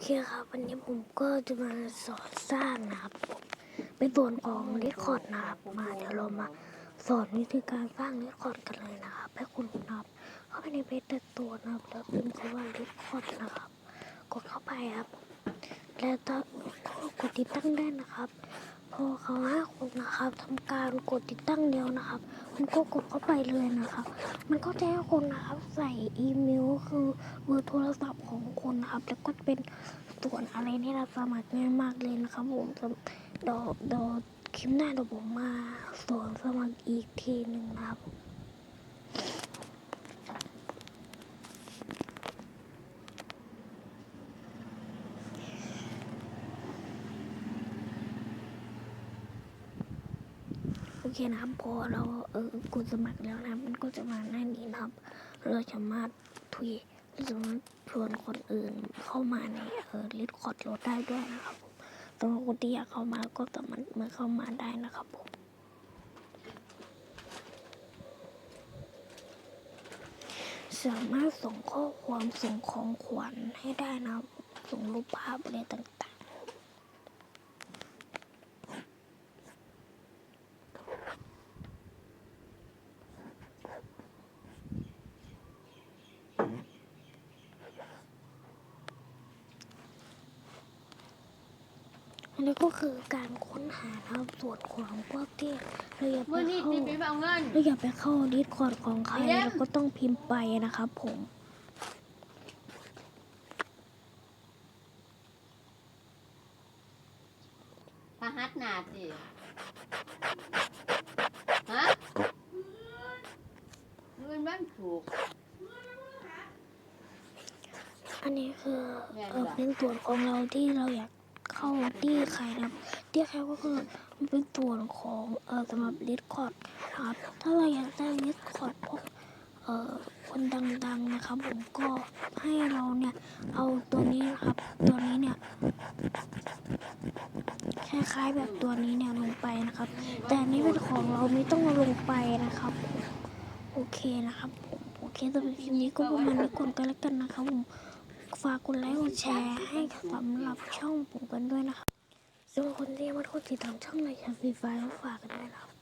เคครับวันนี้ผมก็จะมาสอนสร้างนะครับผมเป็นส่วนของดิสคอร์ดนะครับมาเดี๋ยวเรามาสอนวิธีการสร้างดิสคอร์ดกันเลยนะครับให้คุณนะครับเข้าไปในเพจตัวนะครับแล้วพิมพ์คำว่าดิสคอร์ดนะครับ กดเข้าไปครับ แล้วก็กดติดตั้งได้นะครับ พอเขาห้าคนะครับทำการกดติดตั้งเดียวนะครับ มันก็กดเข้าไปเลยนะครับ มันก็จะให้คนนะครับ ใส่อีเมลคือเบอร์โทรศัพท์ของคนนะครับ แล้วก็เป็นส่วนอะไรนี่เราสมัครง่ายมากเลยนะครับผมเดี๋ยวเดี๋ยวคลิปหน้าเดี๋ยวผมมาสอนสมัครอีกทีหนึ่งนะครับ เคนะครับพอเราเออกดสมัครแล้วนะมันก็จะมาหน้านี้นะครับ เราสามารถทวีเราสามารถชวนคนอื่นเข้ามาในเออลิสคอร์ดเราได้ด้วยนะครับผมสำหรับคนที่อยากเข้ามาก็สามารถมาเข้ามาได้นะครับผมสามารถส่งข้อความส่งของขวัญให้ได้นะส่งรูปภาพอะไรต่าง นนี้ก็คือการค้นหานะครับส่วนของพวกที่เราอยากไปมื่อนี้เข้าพี่ปิ๊บเอาเงินเราอยากไปเข้าดิสคอร์ดของใครเยี่ยมเราก็ต้องพิมพ์ไปนะครับผมพาฮัดหนาสิฮะเงินบ้านถูกอันนี้คือแม่นเออจ้ะเป็นส่วนของเราที่เราอยาก เข้าที่ใครนะครับที่ใครก็คือมันเป็นส่วนของเออสำหรับดิสคอร์ดครับ ถ้าเราอยากสร้างดิสคอร์ดพวกเอ่อคนดังๆนะครับ ผมก็ให้เราเนี่ยเอาตัวนี้นะครับ ตัวนี้เนี่ยคล้ายๆแบบตัวนี้เนี่ยลงไปนะครับ แต่นี้เป็นของเราไม่ต้องเอาลงไปนะครับ โอเคนะครับผมโอเคสำหรับคลิปนี้ก็ประมาณนี้ก่อนกันแล้วกันนะครับผม ฝากกดไลค์กดแชร์ให้สำหรับช่องผมกันด้วยนะครับส่วนคนที่ยังไม่กดติดตามช่องในชาฟีไฟก็ฝากกันด้วยนะครับ